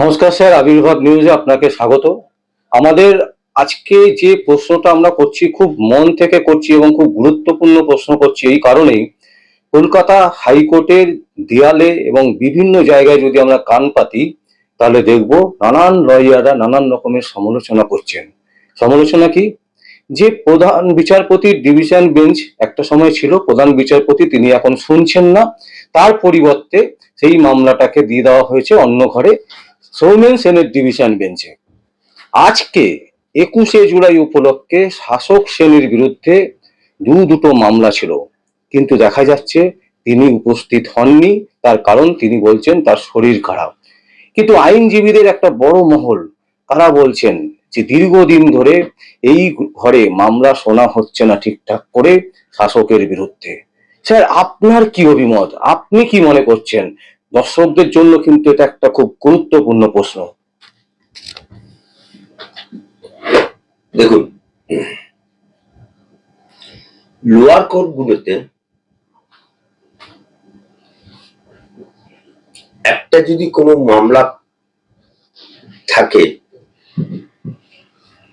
নমস্কার স্যার, আবির্ভাব নিউজে আপনাকে স্বাগত। আমাদের আজকে যে প্রশ্নটা আমরা করছি, খুব মন থেকে করছি এবং খুব গুরুত্বপূর্ণ প্রশ্ন করছি এই কারণেই, কলকাতা হাইকোর্টের দেয়ালে এবং বিভিন্ন জায়গায় যদি আমরা কান পাতি, তাহলে দেখব নানান লয়াররা নানান রকমের সমালোচনা করছেন। সমালোচনা কি? যে প্রধান বিচারপতির ডিভিশন বেঞ্চ একটা সময় ছিল, প্রধান বিচারপতি তিনি এখন শুনছেন না, তার পরিবর্তে সেই মামলাটাকে দিয়ে দেওয়া হয়েছে অন্য ঘরে। সৌমেন সেনের ডিভিশন বেঞ্চে আজকে একুশে জুলাই উপলক্ষে শাসক শ্রেণির বিরুদ্ধে দু দুটো মামলা ছিল। কিন্তু দেখা যাচ্ছে তিনি উপস্থিত হননি, তার কারণ তিনি বলছেন তার শরীর খারাপ। কিন্তু আইনজীবীদের একটা বড় মহল, তারা বলছেন যে দীর্ঘদিন ধরে এই ঘরে মামলা শোনা হচ্ছে না ঠিকঠাক করে শাসকের বিরুদ্ধে। স্যার, আপনার কি অভিমত? আপনি কি মনে করছেন? দর্শকদের জন্য কিন্তু এটা একটা খুব গুরুত্বপূর্ণ প্রশ্ন। দেখুন লোয়ার কোর্টগুলোতে একটা যদি কোনো মামলা থাকে,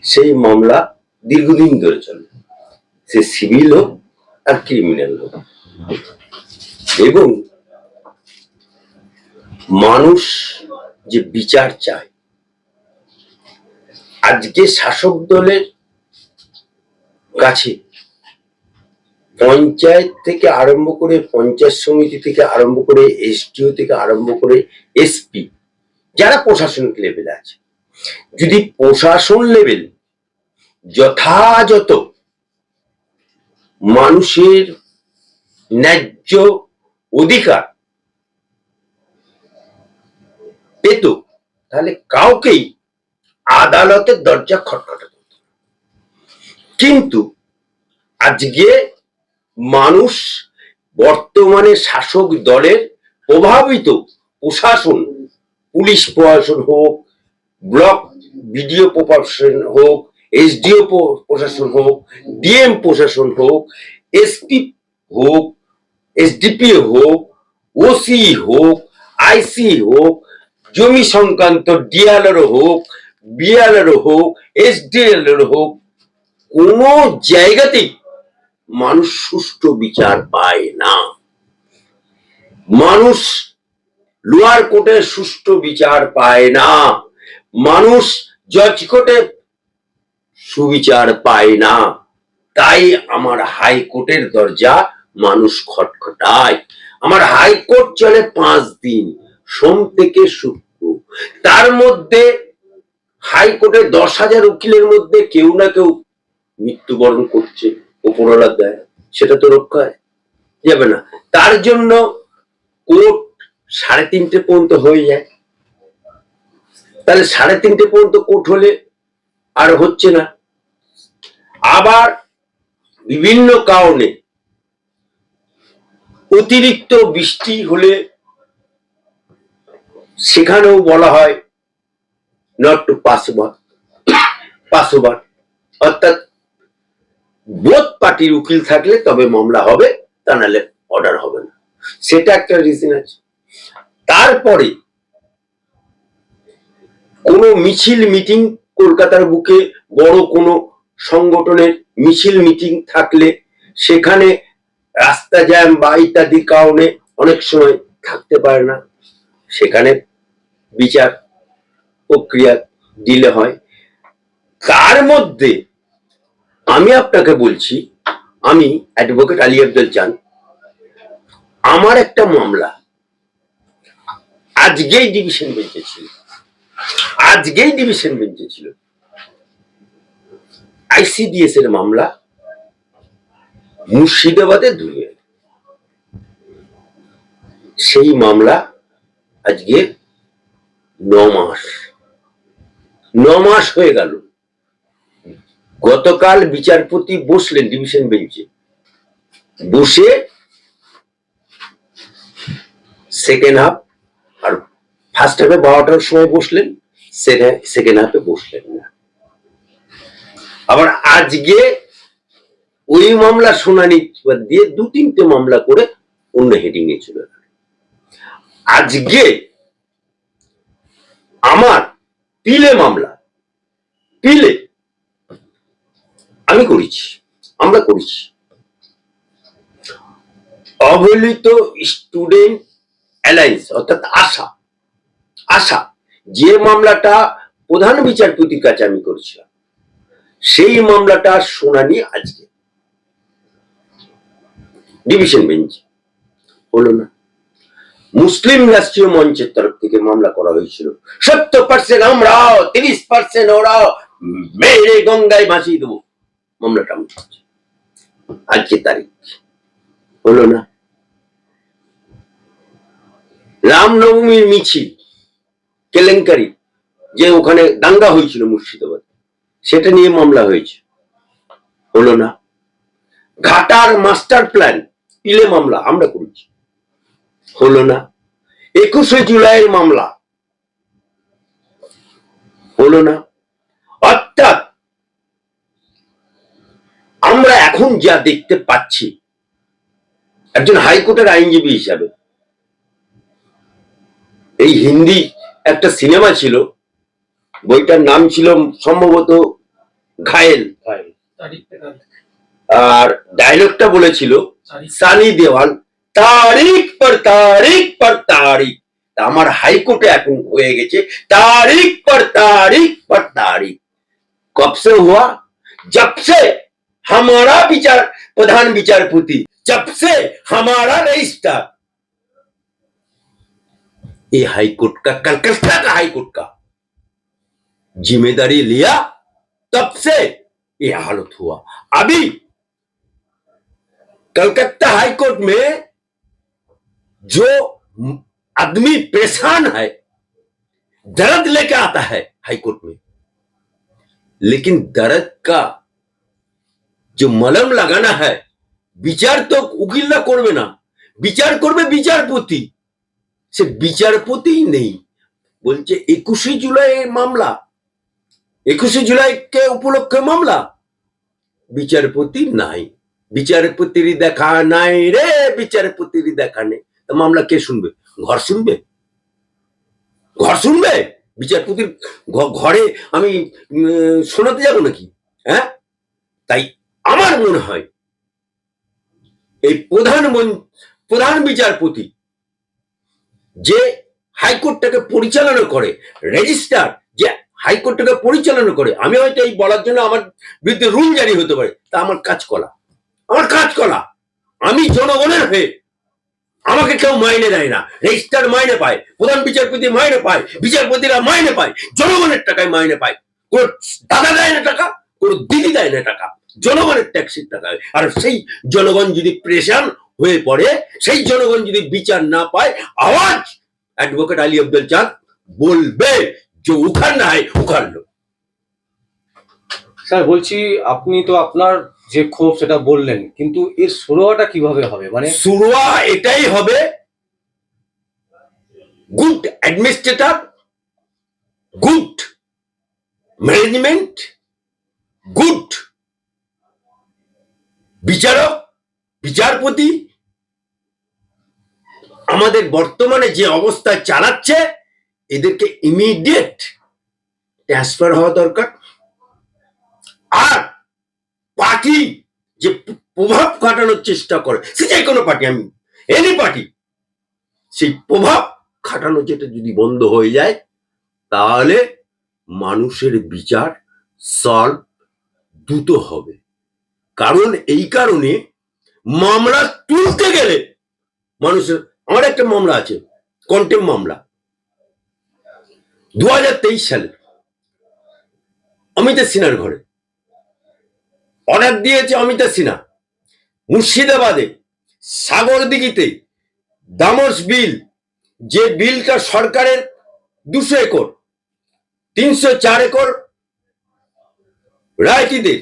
সেই মামলা দীর্ঘদিন ধরে চলে। সে সিভিল হোক আর ক্রিমিনাল হোক। এবং মানুষ যে বিচার চায়, আজকে শাসক দলের কাছে পঞ্চায়েত থেকে আরম্ভ করে পঞ্চায়েত সমিতি থেকে আরম্ভ করে এসডিও থেকে আরম্ভ করে এসপি, যারা প্রশাসনিক লেভেলে আছে, যদি প্রশাসন লেভেল যথাযথ মানুষের ন্যায্য অধিকার পেত, তাহলে কাউকেই আদালতের দরজা খটখটাতে হতো না। কিন্তু আজকে মানুষ বর্তমানে শাসক দলের প্রভাবিত প্রশাসন, পুলিশ প্রশাসন হোক, ব্লক বিডিও প্রশাসন হোক, এসডিও প্রশাসন হোক, ডিএম প্রশাসন হোক, এসপি হোক এসডিপি হোক, ওসি হোক, আইসি হোক জমি সংক্রান্ত ডিএলআর হোক বিএলআর হোক, এসডিএলআর হোক, কোন জায়গাতেই মানুষ সুষ্ঠু বিচার পায় না। মানুষ লোয়ার কোর্টে সুষ্ঠু বিচার পায় না। মানুষ জজ কোর্টে সুবিচার পায় না। তাই আমার হাইকোর্টের দরজা মানুষ খটখটায়। আমার হাইকোর্ট চলে পাঁচ দিন। সোম থেকে শুক্র তার মধ্যে হাইকোর্টে দশ হাজার উকিলের মধ্যে কেউ না কেউ মৃত্যুবরণ করছে উপরওয়ালা দেয়, সেটা তো রক্ষা যাবে না। তার জন্য কোর্ট সাড়ে তিনটে পর্যন্ত হয়ে যায়। তাহলে সাড়ে তিনটে পর্যন্ত কোর্ট হলে আর হচ্ছে না। আবার বিভিন্ন কারণে অতিরিক্ত বৃষ্টি হলে সেখানেও বলা হয় not to pass over pass over অর্থাৎ বোধ পার্টির উকিল থাকলে তবে মামলা হবে, তা নাহলে অর্ডার হবে না। সেটা একটা রিজন আছে। তারপরে, কোনো মিছিল মিটিং কলকাতার বুকে, বড় কোনো সংগঠনের মিছিল মিটিং থাকলে, সেখানে রাস্তা জ্যাম বা ইত্যাদি কারণে অনেক সময় থাকতে পারে না। সেখানে বিচার প্রক্রিয়া দিলে হয়। তার মধ্যে আমি আপনাকে বলছি, আমি অ্যাডভোকেট আলী আব্দুল চান। আমার একটা মামলা। আজকেই ডিভিশন বেঞ্চে ছিল। আজকেই ডিভিশন বেঞ্চে ছিল। আইসিডিএস এর মামলা মুর্শিদাবাদে ধুয়ে। সেই মামলা আজকে ন মাস। ন মাস হয়ে গেল। গতকাল বিচারপতি বসলেন ডিভিশন বেঞ্চে। বসে সেকেন্ড হাফ আর ফার্স্ট হাফে বারোটার সময় বসলেন সেকেন্ড হাফে বসলেন না। আবার আজকে ওই মামলা শুনানি দিয়ে দু তিনটে মামলা করে অন্য হেডিং এ চলে। আজকে আমার পিলে মামলা পিলে আমি করেছি, আমরা করেছি। অবহেলিত স্টুডেন্ট অ্যালায়েন্স, অর্থাৎ আশা আশা, যে মামলাটা প্রধান বিচারপতির কাছে আমি করেছিলাম, সেই মামলাটা শুনানি আজকে। ডিভিশন বেঞ্চ হলো না। মুসলিম রাষ্ট্রীয় মঞ্চের তরফ থেকে মামলা করা হয়েছিল। সত্তর পার্সেন্ট আমরাও তিরিশ পার্সেন্ট ওরাও মেরে গঙ্গায় ভাসিয়ে দেবো। মামলাটা আজকে তারিখ। হলো না? রামনবমীর মিছিল, কেলেঙ্কারি, যে ওখানে দাঙ্গা হয়েছিল মুর্শিদাবাদ, সেটা নিয়ে মামলা হয়েছে। হলো না? ঘাটার মাস্টার প্ল্যান ইলে মামলা, আমরা হলো না। একুশে জুলাইয়ের মামলা হলো না। অর্থাৎ আমরা এখন যা দেখতে পাচ্ছি একজন হাইকোর্টের আইনজীবী হিসাবে এই হিন্দি একটা সিনেমা ছিল বইটার নাম ছিল সম্ভবত ঘায়েল। আর ডায়লগটা বলেছিল সানি দেওয়াল। তারিখ পর তারিখ পর তারিখ তা আমার হাইকোর্টে এখন হয়ে গেছে तारीख पर तारीख पर तारीख कब से हुआ जब से हमारा विचार प्रधान विचारपति जब से हमारा रजिस्टर ये हाईकोर्ट का कलकत्ता का हाईकोर्ट का जिम्मेदारी लिया तब से ये हालत हुआ अभी कलकत्ता हाईकोर्ट में जो आदमी परेशान है दर्द लेके आता है हाईकोर्ट में लेकिन दर्द का जो मलम लगाना है বিচার তো উকিলরা করবে না বিচার করবে বিচারপতি সে বিচারপতি নেই বলছে একুশে জুলাই মামলা একুশে জুলাইকে উপলক্ষে মামলা বিচারপতি নাই বিচারপতির দেখা নাই রে বিচারপতির দেখা নেই মামলা কে শুনবে? ঘর শুনবে? ঘর শুনবে? বিচারপতির ঘরে আমি শোনাতে যাব নাকি? হ্যাঁ? তাই আমার মনে হয় এই প্রধান প্রধান বিচারপতি যে হাইকোর্টটাকে পরিচালনা করে, রেজিস্ট্রার যে হাইকোর্টটাকে পরিচালনা করে, আমি হয়তো এই বলার জন্য আমার বিরুদ্ধে রুল জারি হতে পারে, তা আমার কাজ কলা। আমার কাজ কলা। আমি জনগণের হয়ে আমাকে কেউ মাইনে দেয় না। রেজিস্টার মাইনে পায়, প্রধান বিচারপতি মাইনে পায়, বিচারপতিরা মাইনে পায়, জনগণের টাকায় মাইনে পায়। কোন দাদা দেয় না টাকা, কোন দিদি দেয় না টাকা, জনগণের ট্যাক্সির টাকায় আর সেই জনগণ যদি প্রেশান হয়ে পড়ে, সেই জনগণ যদি বিচার না পায়, আওয়াজ অ্যাডভোকেট আলী আব্দুল চাঁদ বলবে যে উখাড়না হয় উখাড়লো স্যার, বলছি, আপনি তো আপনার যে ক্ষোভ সেটা বললেন, কিন্তু এর শুরুয়াটা কীভাবে হবে? মানে শুরুয়া এটাই হবে good administrator good management good বিচারক, বিচারপতি, আমাদের বর্তমানে যে অবস্থা চালাচ্ছে, এদেরকে ইমিডিয়েট ট্রান্সফার হওয়া দরকার। আর পার্টি যে প্রভাব খাটানোর চেষ্টা করে, সে যে কোনো পার্টি, আমি এনি পার্টি সেই প্রভাব খাটানো যেটা যদি বন্ধ হয়ে যায়, তাহলে মানুষের বিচার সলভ দ্রুত হবে। কারণ এই কারণে মামলা তুলতে গেলে মানুষের, আমার একটা মামলা আছে কন্টেম মামলা। দু হাজার তেইশ সালে অমিতা সিনার ঘরে অর্ডার দিয়েছে অমিতা সিনহা। মুর্শিদাবাদে সাগরদিঘিতে দামস বিল, যে বিলটা সরকারের দুশো একর, তিনশো চার একর রায়তিদের।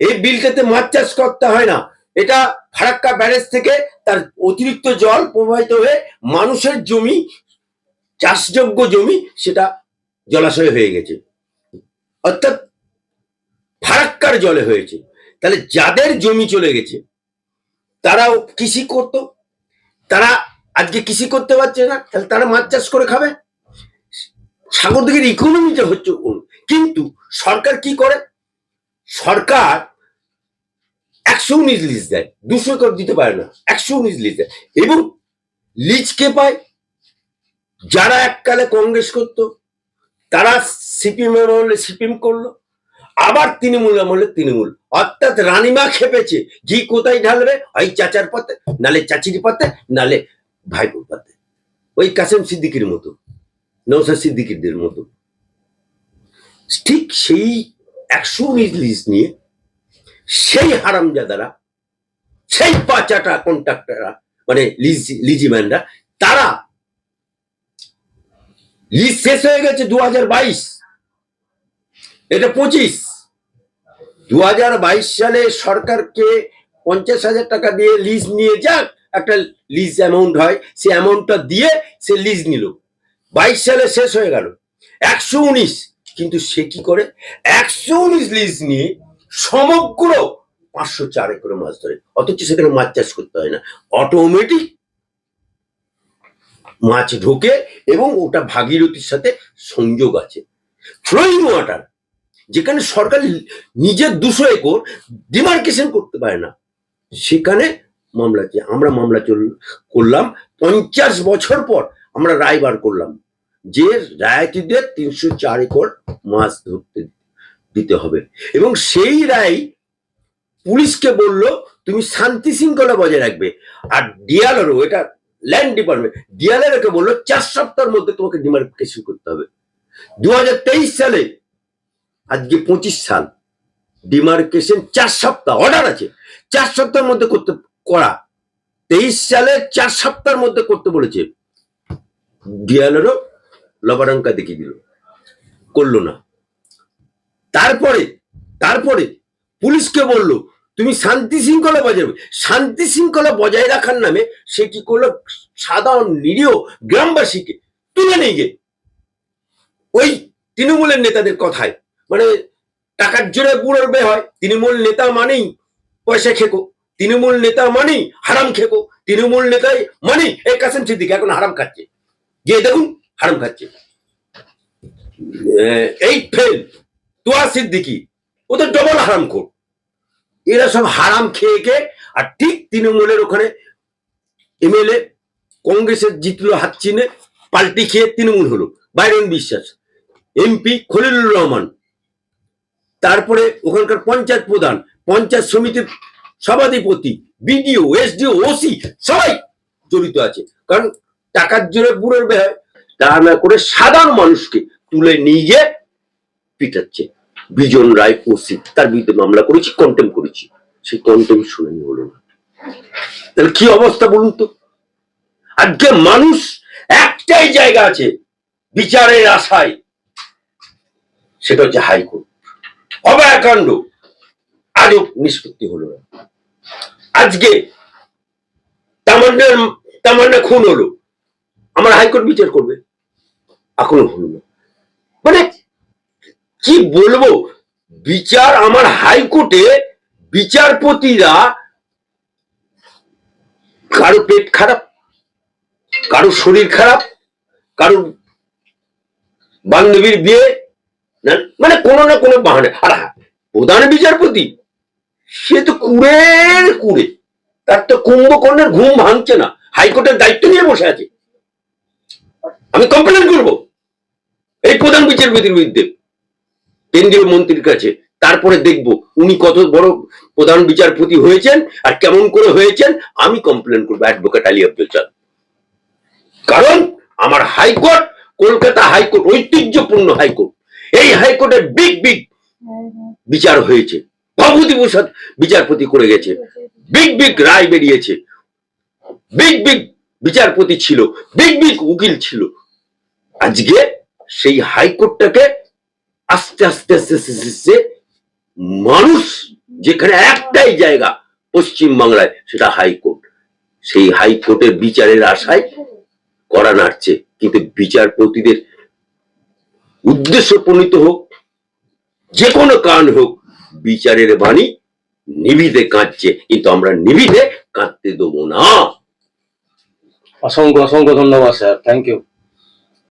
এই বিলটাতে মাছ চাষ করতে হয় না। এটা ফারাক্কা ব্যারেজ থেকে তার অতিরিক্ত জল প্রবাহিত হয়ে মানুষের জমি, চাষযোগ্য জমি, সেটা জলাশয় হয়ে গেছে। অর্থাৎ ফারাক্কার জলে হয়েছে। তাহলে যাদের জমি চলে গেছে, তারাও কৃষি করত। তারা আজকে কৃষি করতে পারছে না, তাহলে তারা মাছ চাষ করে খাবে। সাগর দিকের ইকোনমিটা হচ্ছে। কিন্তু সরকার কি করে? সরকার একশো উনিশ লিজ দেয়, দুশো একর দিতে পারে না, একশো উনিশ লিজ দেয়। এবং লিজ কে পায়, যারা এককালে কংগ্রেস করতো, তারা সিপিএম সিপিএম করল। আবার তৃণমূল আমলে তৃণমূল। অর্থাৎ রানীমা খেপেছে, ঘি কোথায় ঢালবে? ওই চাচার পাতে নালে চাচির পাতে নালে ভাইপোর পাতে ওই কাসেম সিদ্দিকির মতো নৌসাদ সিদ্দিকিদের মতো। ঠিক সেই একশো উনিশ নিয়ে, সেই হারামজাদারা, সেই পাচাটা কন্ট্রাক্টররা মানে লিজ লিজিম্যানরা তারা লিজ শেষ হয়ে গেছে দু এটা পঁচিশ। দু হাজার বাইশ সালে সরকারকে পঞ্চাশ হাজার টাকা দিয়ে লিজ নিয়ে যাক, একটা লিজ অ্যামাউন্ট হয় সে অ্যামাউন্টটা দিয়ে সে লিজ নিল। বাইশ সালে শেষ হয়ে গেল, একশো উনিশ। কিন্তু সে কি করে? একশো উনিশ লিজ নিয়ে সমগ্র পাঁচশো চার একর মাছ ধরে। অথচ সেখানে মাছ চাষ করতে হয় না। অটোমেটিক মাছ ঢোকে এবং ওটা ভাগীরথীর সাথে সংযোগ আছে। ফ্লোয়িং ওয়াটার যেখানে সরকার নিজের দুশো একর ডিমার্কেশন করতে পারে না, সেখানে মামলা আমরা মামলা চল, করলাম, পঞ্চাশ বছর পর আমরা রায় বার করলাম যে রায়তিদের তিনশো চার একর মাছ ধরতে দিতে হবে। এবং সেই রায় পুলিশকে বলল, তুমি শান্তি শৃঙ্খলা বজায় রাখবে। আর ডিয়ালারও এটা ল্যান্ড ডিপার্টমেন্ট ডিয়ালারকে বলল, চার সপ্তাহের মধ্যে তোমাকে ডিমার্কেশন করতে হবে। দু হাজার তেইশ সালে আজকে পঁচিশ সাল। ডিমার্কেশন চার সপ্তাহ অর্ডার আছে। চার সপ্তাহের মধ্যে করতে করা। তেইশ সালে চার সপ্তাহের মধ্যে করতে বলেছে। ডিয়ালেরও লবারঙ্কা দেখিয়ে দিল। করল না। তারপরে তারপরে পুলিশকে বলল, তুমি শান্তি শৃঙ্খলা বজায় রাখবে। শান্তি শৃঙ্খলা বজায় রাখার নামে সে কি করল? সাধারণ নিরীহ গ্রামবাসীকে তুলে নিয়ে গিয়ে ওই তৃণমূলের নেতাদের কথায় মানে টাকার জোরে বুড়োর বে হয়। তৃণমূল নেতা মানেই পয়সা খেকো। তৃণমূল নেতা মানেই হারাম খেকো। তৃণমূল নেতাই মানেই এই কাসেম সিদ্দিক এখন হারাম খাচ্ছে। গিয়ে দেখুন, হারাম খাচ্ছে। এই ফেল, তোয়া সিদ্দিকি ওদের ডবল হারাম খোর। এরা সব হারাম খেয়ে খেয়ে, আর ঠিক তৃণমূলের ওখানে এমএলএ কংগ্রেসের জিতলো হাত চিনে, পাল্টি খেয়ে তৃণমূল হলো। বাইরেন বিশ্বাস, এমপি খলিলুর রহমান তারপরে ওখানকার পঞ্চায়েত প্রধান, পঞ্চায়েত সমিতির সভাধিপতি, বিডিও, এসডিও, ওসি, সবাই জড়িত আছে। কারণ টাকার জোরে বুড়োর ব্যয় তা না করে সাধারণ মানুষকে তুলে নিয়ে গিয়ে পিটাচ্ছে। বিজন রায়, ওসি, তার বিরুদ্ধে মামলা করেছি কন্টেম করেছি। সেই কন্টেম শুনানি হলো না। তাহলে কি অবস্থা বলুন তো? আজকে মানুষ একটাই জায়গা আছে, বিচারের আশায়, সেটা হচ্ছে হাইকোর্ট। অভয়াকাণ্ড। আজও নিষ্পত্তি হলো না। আজকে তামান্নার, তামান্না খুন হলো। আমার হাইকোর্ট বিচার করবে। এখনও হলো না। মানে কি বলব? বিচার আমার হাইকোর্টে বিচারপতিরা কারও পেট খারাপ, কারও শরীর খারাপ, কারও বান্ধবীর বিয়ে মানে কোনো না কোনো বাহানে। আর প্রধান বিচারপতি, সে তো কুড়ের কুড়ে। তার তো কুম্ভকর্ণের ঘুম ভাঙছে না। হাইকোর্টের দায়িত্ব নিয়ে বসে আছে। আমি কমপ্লেন করব। এই প্রধান বিচারপতির বিরুদ্ধে। কেন্দ্রীয় মন্ত্রীর কাছে। তারপরে দেখব উনি কত বড় প্রধান বিচারপতি হয়েছেন আর কেমন করে হয়েছেন। আমি কমপ্লেন করব অ্যাডভোকেট আলী আব্দুল চাঁদ কারণ আমার high court, Kolkata high court, ঐতিহ্যপূর্ণ হাইকোর্ট। এই হাইকোর্টে বিগ বিগ বিচার হয়েছে। ভবতী বিচারপতি করে গেছে। বিগ বিগ রায় বেরিয়েছে। বিগ বিগ বিচারপতি ছিল। বিগ বিগ উকিল ছিল। আজকে সেই হাইকোর্টটাকে আস্তে আস্তে আস্তে আস্তে আস্তে আস্তে মানুষ যেখানে একটাই জায়গা পশ্চিম বাংলায়, সেটা হাইকোর্ট। সেই হাইকোর্টের বিচারের আশায় করা নাড়ছে। কিন্তু বিচারপতিদের উদ্দেশ্য প্রণীত হোক যে কোনো কারণ হোক, বিচারের বাণী নিবিধে কাঁদছে। কিন্তু আমরা নিবিধে কাঁদতে দেবো না। অসংখ্য অসংখ্য ধন্যবাদ, স্যার। Thank you